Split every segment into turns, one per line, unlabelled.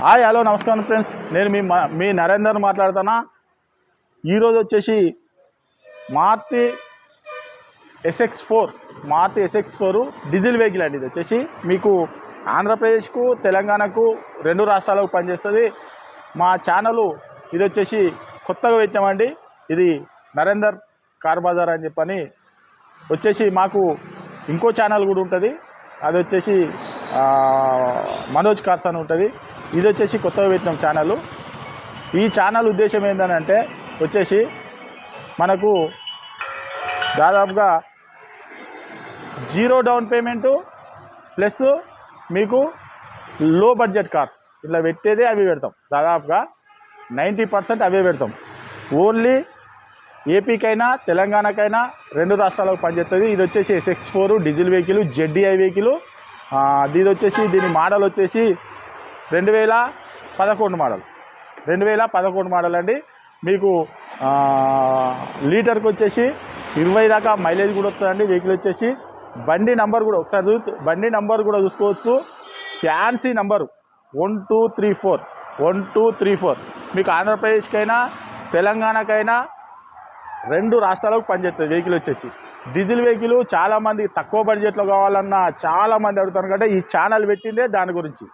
Hi hello నమస్కారం friends. నేను మీ మ- మీ నరేందర్ మాట్లాడుతున్నా. ఈరోజు వచ్చేసి Maruti SX four Maruti SX four diesel vehicle అండి ఇది వచ్చేసి. మీకు ఆంధ్రప్రదేశ్కు తెలంగాణకు రెండు రాష్ట్రాలకు పనిచేస్తుంది. మా ఛానల్ ఇది వచ్చేసి కొత్తగా పెట్టామండి ఇది నరేందర్ కార్ బజార్ అని చెప్పని. వచ్చేసి మాకు ఇంకో ఛానల్ కూడా ఉంటుంది. అది వచ్చేసి మనోజ్ కార్స్ అని ఉంటుంది. ఇది వచ్చేసి కొత్తగా పెట్టిన ఛానల్ ఈ ఛానల్ ఉద్దేశం ఏంటంటే వచ్చేసి మనకు దాదాపుగా జీరో డౌన్ పేమెంటు ప్లస్ మీకు లో బడ్జెట్ కార్స్. ఇట్లా పెట్టేదే అవి పెడతాం. దాదాపుగా నైంటీ పర్సెంట్ అవే పెడతాం. ఓన్లీ ఏపీకైనా తెలంగాణకైనా రెండు రాష్ట్రాలకు పనిచేస్తుంది. ఇది వచ్చేసి SX four diesel vehicle ZDI vehicle ఇది వచ్చేసి దీని మోడల్ వచ్చేసి రెండు వేల పదకొండు మోడల్. రెండు వేల పదకొండు మోడల్ అండి మీకు లీటర్కి వచ్చేసి ఇరవై దాకా మైలేజ్ కూడా వస్తుందండి. వెహికల్ వచ్చేసి బండి నంబర్ కూడా ఒకసారి చూ బండి నంబర్ కూడా చూసుకోవచ్చు. Fancy number one two three four. One two three four. మీకు ఆంధ్రప్రదేశ్కైనా తెలంగాణకైనా రెండు రాష్ట్రాలకు పనిచేస్తుంది వెహికల్ వచ్చేసి డీజిల్ వెహికల్ చాలామంది తక్కువ బడ్జెట్లో కావాలన్నా చాలామంది అడుగుతారు కంటే ఈ ఛానల్ పెట్టిందే దాని గురించి.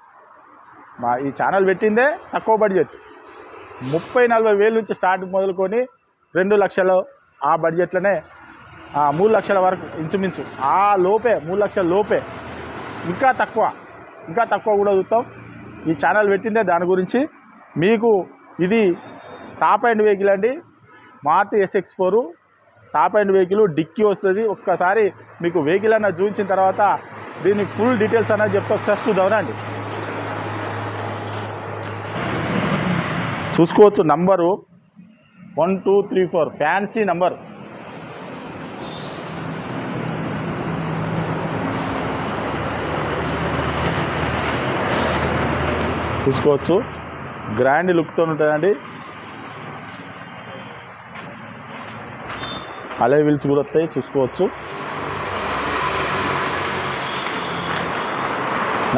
మా ఈ ఛానల్ పెట్టిందే తక్కువ బడ్జెట్. ముప్పై నలభై వేలు నుంచి స్టార్ట్ మొదలుకొని రెండు లక్షలు ఆ బడ్జెట్లోనే మూడు లక్షల వరకు ఇంచుమించు. ఆ లోపే మూడు లక్షల లోపే. ఇంకా తక్కువ ఇంకా తక్కువ కూడా చూస్తాం ఈ ఛానల్ పెట్టిందే దాని గురించి. మీకు ఇది టాప్ అండ్ వెహికల్ అండి. Maruti SX four. Top end vehicle dicky వస్తుంది. ఒక్కసారి మీకు వెహికల్ అన్న చూపించిన తర్వాత దీని ఫుల్ డీటెయిల్స్ అన్నది చెప్తే ఒకసారి చూద్దాం అండి? చూసుకోవచ్చు number one two three four. Fancy number. చూసుకోవచ్చు. గ్రాండ్ లుక్తో ఉంటుందండి. అలే వీల్స్ కూడా వస్తాయి చూసుకోవచ్చు.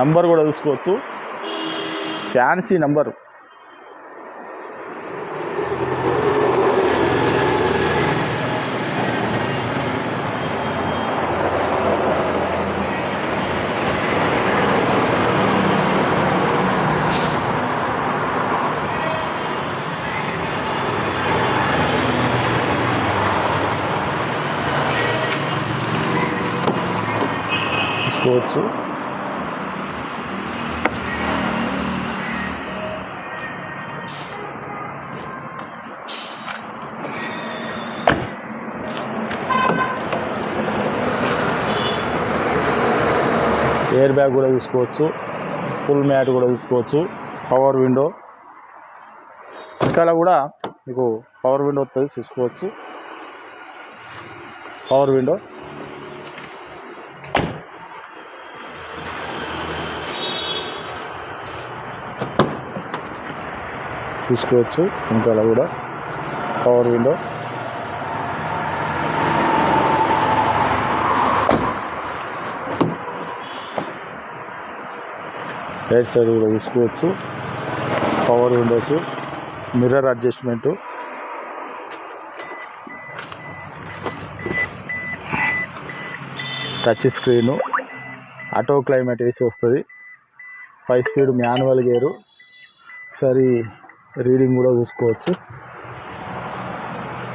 నంబర్ కూడా చూసుకోవచ్చు. ఫ్యాన్సీ నంబరు చూసుకోవచ్చు ఎయిర్ బ్యాగ్ కూడా చూసుకోవచ్చు ఫుల్ మ్యాట్ కూడా చూసుకోవచ్చు పవర్ విండో ఇంకా కూడా మీకు పవర్ విండో వస్తుంది చూసుకోవచ్చు పవర్ విండో చూసుకోవచ్చు ఇంకా కూడా పవర్ విండో రైట్ సైడ్ కూడా చూసుకోవచ్చు power windows mirror adjustment touch screen auto climate వేసి వస్తుంది. ఫైవ్ స్పీడ్ మాన్యువల్ గేరు ఒకసారి రీడింగ్ కూడా చూసుకోవచ్చు.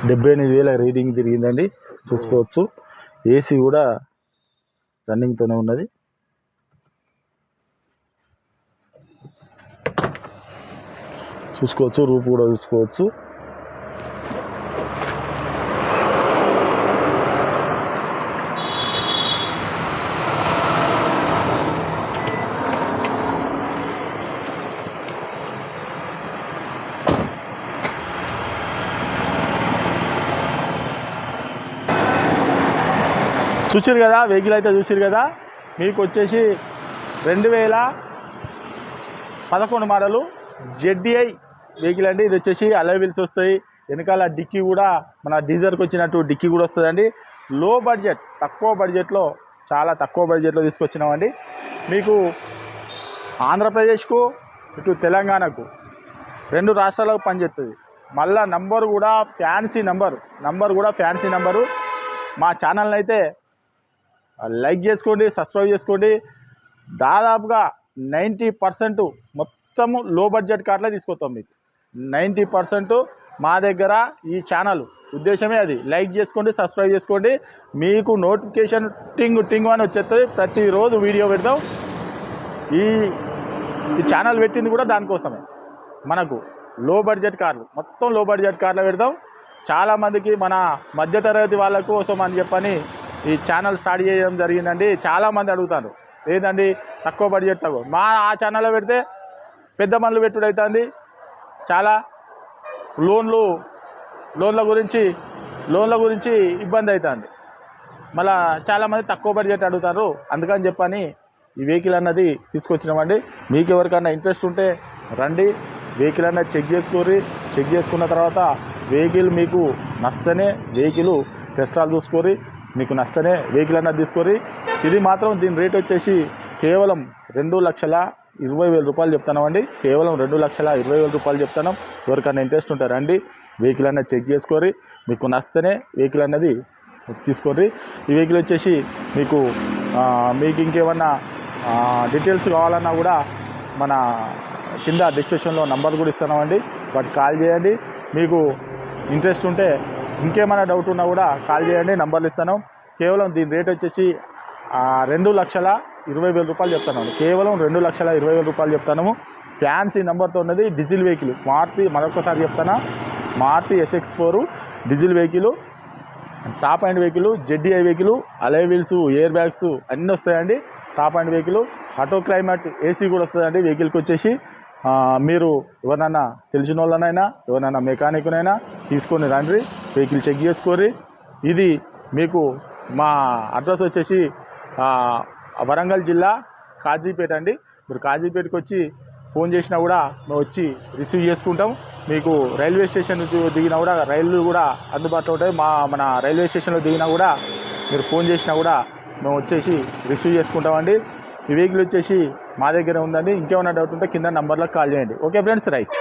డెబ్బై ఎనిమిది వేల రీడింగ్ తిరిగిందండి. చూసుకోవచ్చు. ఏసీ కూడా రన్నింగ్తోనే ఉన్నది. చూసుకోవచ్చు. రూపు కూడా చూసుకోవచ్చు. చూసారు కదా వెహికల్ అయితే చూసారు కదా. మీకు వచ్చేసి రెండు వేల పదకొండు మోడలు జెడ్డీఐ వెహికల్ అండి. ఇది వచ్చేసి అలవిల్స్ వస్తాయి. వెనకాల డిక్కీ కూడా మన డీజర్కి వచ్చినట్టు డిక్కీ కూడా వస్తుందండి. లో బడ్జెట్ తక్కువ బడ్జెట్లో చాలా తక్కువ బడ్జెట్లో తీసుకొచ్చినామండి. మీకు ఆంధ్రప్రదేశ్కు ఇటు తెలంగాణకు రెండు రాష్ట్రాలకు పనిచేస్తుంది. మళ్ళా నంబర్ కూడా ఫ్యాన్సీ నంబర్ నంబర్ కూడా ఫ్యాన్సీ నంబరు. మా ఛానల్ని అయితే లైక్ చేసుకోండి సబ్స్క్రైబ్ చేసుకోండి. దాదాపుగా నైంటీ పర్సెంట్ మొత్తము లో బడ్జెట్ కార్లే తీసుకొస్తాం మీకు. నైంటీ పర్సెంట్ మా దగ్గర ఈ ఛానల్. ఉద్దేశమే అది. లైక్ చేసుకోండి సబ్స్క్రైబ్ చేసుకోండి. మీకు నోటిఫికేషన్ టింగ్ టింగ్ అని వచ్చేస్తుంది. ప్రతిరోజు వీడియో పెడతాం. ఈ ఈ ఛానల్ పెట్టింది కూడా దానికోసమే. మనకు లో బడ్జెట్ కార్లు మొత్తం లో బడ్జెట్ కార్లు పెడతాం. చాలామందికి మన మధ్యతరగతి వాళ్ళ కోసం అని చెప్పని ఈ ఛానల్ స్టార్ట్ చేయడం జరిగిందండి. చాలామంది అడుగుతారు. లేదండి తక్కువ బడ్జెట్ తక్కువ మా ఆ ఛానల్లో పెడితే పెద్ద పనులు పెట్టుడు అవుతుంది చాలా లోన్లు లోన్ల గురించి లోన్ల గురించి ఇబ్బంది అవుతుంది మళ్ళా చాలామంది తక్కువ బడ్జెట్ అడుగుతారు. అందుకని చెప్పని ఈ వెహికల్ అన్నది తీసుకొచ్చినామండి. మీకు ఎవరికైనా ఇంట్రెస్ట్ ఉంటే రండి. వెహికల్ అన్నది చెక్ చేసుకోరి చెక్ చేసుకున్న తర్వాత వెహికల్ మీకు నస్తేనే వెహికల్ టెస్టాలు చూసుకోరి మీకు నష్టనే వెహికల్ అన్నది తీసుకొని ఇది మాత్రం దీని రేట్ వచ్చేసి కేవలం రెండు లక్షల ఇరవై వేల రూపాయలు చెప్తున్నామండి కేవలం రెండు లక్షల ఇరవై వేల రూపాయలు చెప్తున్నాం. ఎవరికైనా ఇంట్రెస్ట్ ఉంటే రండి వెహికల్ అన్నది చెక్ చేసుకొని మీకు నచ్చితేనే వెహికల్ అన్నది తీసుకోండి ఈ వెహికల్ వచ్చేసి మీకు మీకు ఇంకేమన్నా డీటెయిల్స్ కావాలన్నా కూడా మన కింద డిస్క్రిప్షన్లో నంబర్ కూడా ఇస్తున్నామండి వాటికి కాల్ చేయండి. మీకు ఇంట్రెస్ట్ ఉంటే ఇంకేమైనా డౌట్ ఉన్నా కూడా కాల్ చేయండి నంబర్లు ఇస్తాను. కేవలం దీని రేట్ వచ్చేసి రెండు లక్షల ఇరవై వేల రూపాయలు చెప్తున్నాను కేవలం రెండు లక్షల ఇరవై వేల రూపాయలు చెప్తాను. ఫ్యాన్సీ నెంబర్తో ఉన్నది డీజిల్ వెహికల్ మారుతి మరొకసారి చెప్తానా. Maruti SX four diesel vehicle top end vehicle ZDI vehicle alloy wheels air bags అన్నీ వస్తాయండి. Top end vehicle auto climate AC కూడా వస్తుందండి. వెహికల్కి వచ్చేసి మీరు ఎవరినైనా తెలిసిన వాళ్ళనైనా ఎవరినైనా మెకానిక్నైనా తీసుకొని రండి వెహికల్ చెక్ చేసుకోరి ఇది మీకు మా అడ్రస్ వచ్చేసి వరంగల్ జిల్లా కాజీపేట అండి. మీరు కాజీపేటకి వచ్చి ఫోన్ చేసినా కూడా మేము వచ్చి రిసీవ్ చేసుకుంటాం. మీకు రైల్వే స్టేషన్ దిగినా కూడా రైళ్ళు కూడా అందుబాటులో ఉంటాయి. మా మన రైల్వే స్టేషన్లో దిగినా కూడా మీరు ఫోన్ చేసినా కూడా మేము వచ్చేసి రిసీవ్ చేసుకుంటామండి. ఈ వెహికల్ వచ్చేసి మా దగ్గర ఉందండి. ఇంకేమైనా డౌట్ ఉంటే కింద నంబర్లకు కాల్ చేయండి. Okay friends right